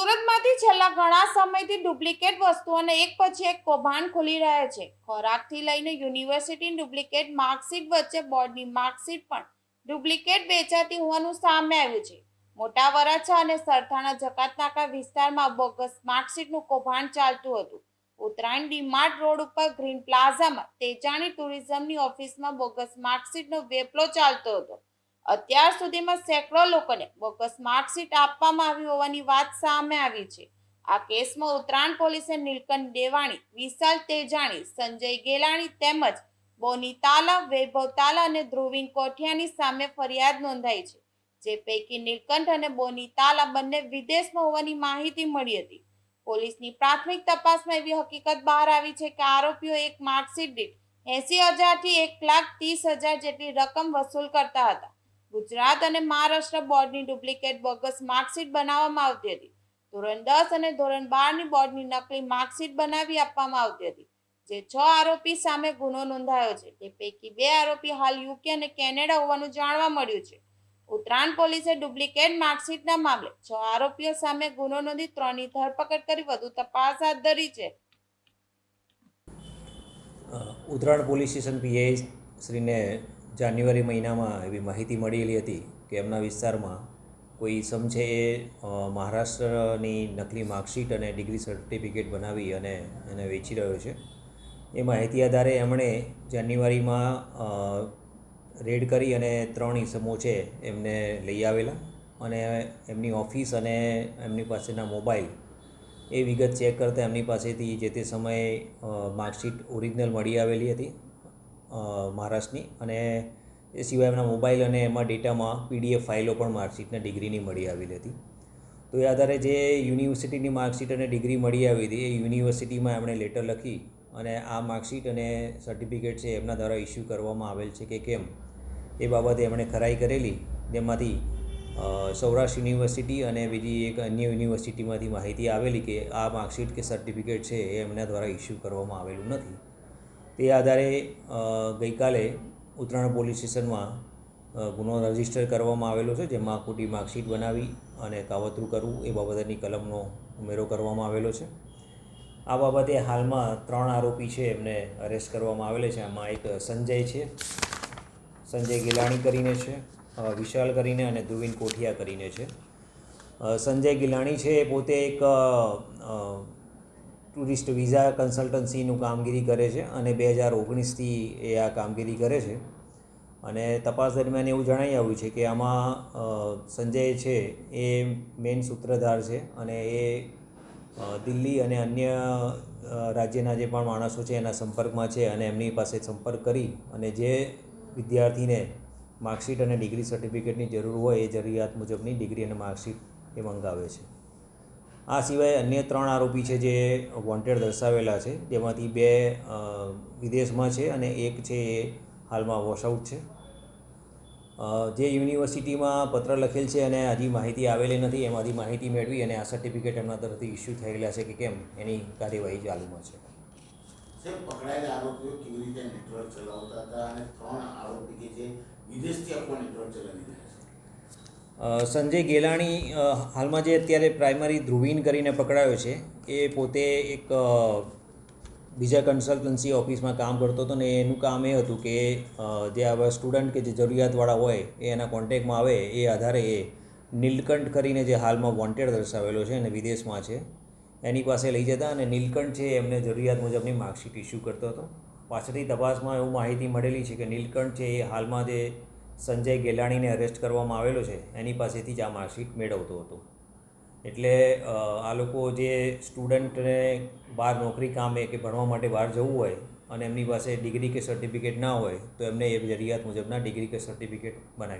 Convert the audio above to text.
સુરતમાંથી છેલ્લા ઘણા સમયથી ડુપ્લિકેટ વસ્તુઓને એક પછી એક કૌભાંડ ખુલી રહ્યા છે. ખોરાકથી લઈને યુનિવર્સિટી ડુપ્લિકેટ માર્કશીટ વચ્ચે બોર્ડની માર્કશીટ પણ ડુપ્લિકેટ વેચાતી હોવાનું સામે આવ્યું છે. મોટા વરાછા અને સરથાણા જકાતનાકા વિસ્તારમાં બોગસ માર્કશીટનું કૌભાંડ ચાલતું હતું. ઉત્તરાયણ ડીમાર્ટ રોડ ઉપર ગ્રીન પ્લાઝામાં તેજાણી ટુરિઝમની ઓફિસમાં બોગસ માર્કશીટનો વેપલો ચાલતો હતો. અત્યાર સુધીમાં સેંકડો લોકોને બોગસ માર્કશીટ આપવામાં આવી હોવાની વાત સામે આવી છે. આ કેસમાં ઉત્તરાયણ પોલીસે નીલકંઠ દેવાણી, વિશાલ તેજાણી, સંજય ગેલાણી તેમજ બોની તાલા, વૈભવ તાલા અને ધ્રુવીન કોઠિયાની સામે ફરિયાદ નોંધાઈ છે, જે પૈકી નીલકંઠ અને બોની તાલા બંને વિદેશમાં હોવાની માહિતી મળી હતી. પોલીસની પ્રાથમિક તપાસમાં એવી હકીકત બહાર આવી છે કે આરોપીઓ એક માર્કશીટ દીઠ એસી હજારથી એક લાખ ત્રીસ હજાર જેટલી રકમ વસૂલ કરતા હતા. ગુજરાત અને મહારાષ્ટ્ર બોર્ડની ડુપ્લિકેટ બોગસ માર્કશીટ બનાવવામાં આવતી હતી. ધોરણ દસ અને ધોરણ બારની બોર્ડની નકલી માર્કશીટ બનાવી આપવામાં આવતી હતી. જે છ આરોપી સામે ગુનો નોંધાયો છે. તે પૈકી બે આરોપી હાલ યુકે અને કેનેડા હોવાનું જાણવા મળ્યું છે. ઉત્તરાયણ પોલીસે ડુપ્લિકેટ માર્કશીટના મામલે છ આરોપીઓ સામે ગુનો નોંધી ત્રણની ધરપકડ કરી વધુ તપાસ હાથ ધરી છે. ઉત્તરાયણ પોલીસ સ્ટેશન પીએ શ્રીને જાન્યુઆરી મહિનામાં એવી માહિતી મળેલી હતી કે એમના વિસ્તારમાં કોઈ ઇસમ છે એ મહારાષ્ટ્રની નકલી માર્કશીટ અને ડિગ્રી સર્ટિફિકેટ બનાવી અને એને વેચી રહ્યો છે. એ માહિતી આધારે એમણે જાન્યુઆરીમાં રેડ કરી અને ત્રણ ઈસમો છે એમને લઈ આવેલા અને એમની ઓફિસ અને એમની પાસેના મોબાઈલ એ વિગત ચેક કરતાં એમની પાસેથી જે તે સમયે માર્કશીટ ઓરિજિનલ મળી આવેલી હતી. મહારાષ્ટ્રની અને એ સિવાય એમના મોબાઈલ અને એમાં ડેટામાં પીડીએફ ફાઇલો પણ માર્કશીટના ડિગ્રીની મળી આવેલી હતી. તો એ આધારે જે યુનિવર્સિટીની માર્કશીટ અને ડિગ્રી મળી આવી હતી, એ યુનિવર્સિટીમાં એમણે લેટર લખી અને આ માર્કશીટ અને સર્ટિફિકેટ છે એમના દ્વારા ઇસ્યુ કરવામાં આવેલ છે કે કેમ, એ બાબતે એમણે ખરાઈ કરેલી. જેમાંથી સૌરાષ્ટ્ર યુનિવર્સિટી અને બીજી એક અન્ય યુનિવર્સિટીમાંથી માહિતી આવેલી કે આ માર્કશીટ કે સર્ટિફિકેટ છે એ એમના દ્વારા ઇસ્યુ કરવામાં આવેલું નથી. તે આધારે ગઈકાલે ઉત્તરાયણ પોલીસ સ્ટેશનમાં ગુનો રજિસ્ટર કરવામાં આવેલો છે, જેમાં ખોટી માર્કશીટ બનાવી અને કાવતરું કરવું એ બાબતની કલમનો ઉમેરો કરવામાં આવેલો છે. આ બાબતે હાલમાં ત્રણ આરોપી છે, એમને અરેસ્ટ કરવામાં આવેલા છે. આમાં એક સંજય છે, સંજય ગિલાણી કરીને છે વિશાલ કરીને અને ધ્રુવીન કોઠિયા કરીને છે. સંજય ગિલાણી છે, એ પોતે એક ટુરિસ્ટ વિઝા કન્સલ્ટન્સીનું કામગીરી કરે છે અને બે હજાર ઓગણીસથી એ આ કામગીરી કરે છે. અને તપાસ દરમિયાન એવું જણાઈ આવ્યું છે કે આમાં સંજય છે એ મેઇન સૂત્રધાર છે અને એ દિલ્હી અને અન્ય રાજ્યના જે પણ માણસો છે એના સંપર્કમાં છે અને એમની પાસે સંપર્ક કરી અને જે વિદ્યાર્થીને માર્કશીટ અને ડિગ્રી સર્ટિફિકેટની જરૂર હોય એ જરૂરિયાત મુજબની ડિગ્રી અને માર્કશીટ એ મંગાવે છે. આ સિવાય અન્ય ત્રણ આરોપી છે જે વોન્ટેડ દર્શાવેલા છે. જેમાંથી બે વિદેશમાં છે અને એક છે એ હાલમાં વોશઆઉટ છે. જે યુનિવર્સિટીમાં પત્ર લખેલ છે અને હજી માહિતી આવેલી નથી, એમાંથી માહિતી મેળવી અને આ સર્ટિફિકેટ એમના તરફથી ઇસ્યુ થયેલા છે કે કેમ, એની કાર્યવાહી ચાલુમાં છે. વિદેશથી આખું નેટવર્ક ચલાવી રહ્યા છે? સંજય ગેલાણી હાલમાં જે અત્યારે પ્રાઇમરી ધ્રુવીન કરીને પકડાયો છે, એ પોતે એક બીજા કન્સલ્ટન્સી ઓફિસમાં કામ કરતો હતો ને એનું કામ એ હતું કે જે આવા સ્ટુડન્ટ કે જે જરૂરિયાતવાળા હોય, એ એના કોન્ટેક્ટમાં આવે, એ આધારે એ નીલકંઠ કરીને જે હાલમાં વોન્ટેડ દર્શાવેલો છે અને વિદેશમાં છે, એની પાસે લઈ જતા અને નીલકંઠ છે એમને જરૂરિયાત મુજબની માર્કશીટ ઇસ્યુ કરતો હતો. પાછળથી તપાસમાં એવું માહિતી મળેલી છે કે નીલકંઠ છે એ હાલમાં જે સંજય ગેલાણીને અરેસ્ટ કરવામાં આવેલો છે, એની પાસેથી જ આ માર્કશીટ મેળવતો હતો. એટલે આ લોકો જે સ્ટુડન્ટને બહાર નોકરી કામે કે ભણવા માટે બહાર જવું હોય અને એમની પાસે ડિગ્રી કે સર્ટિફિકેટ ના હોય, તો એમને એ જરૂરિયાત મુજબના ડિગ્રી કે સર્ટિફિકેટ બનાવી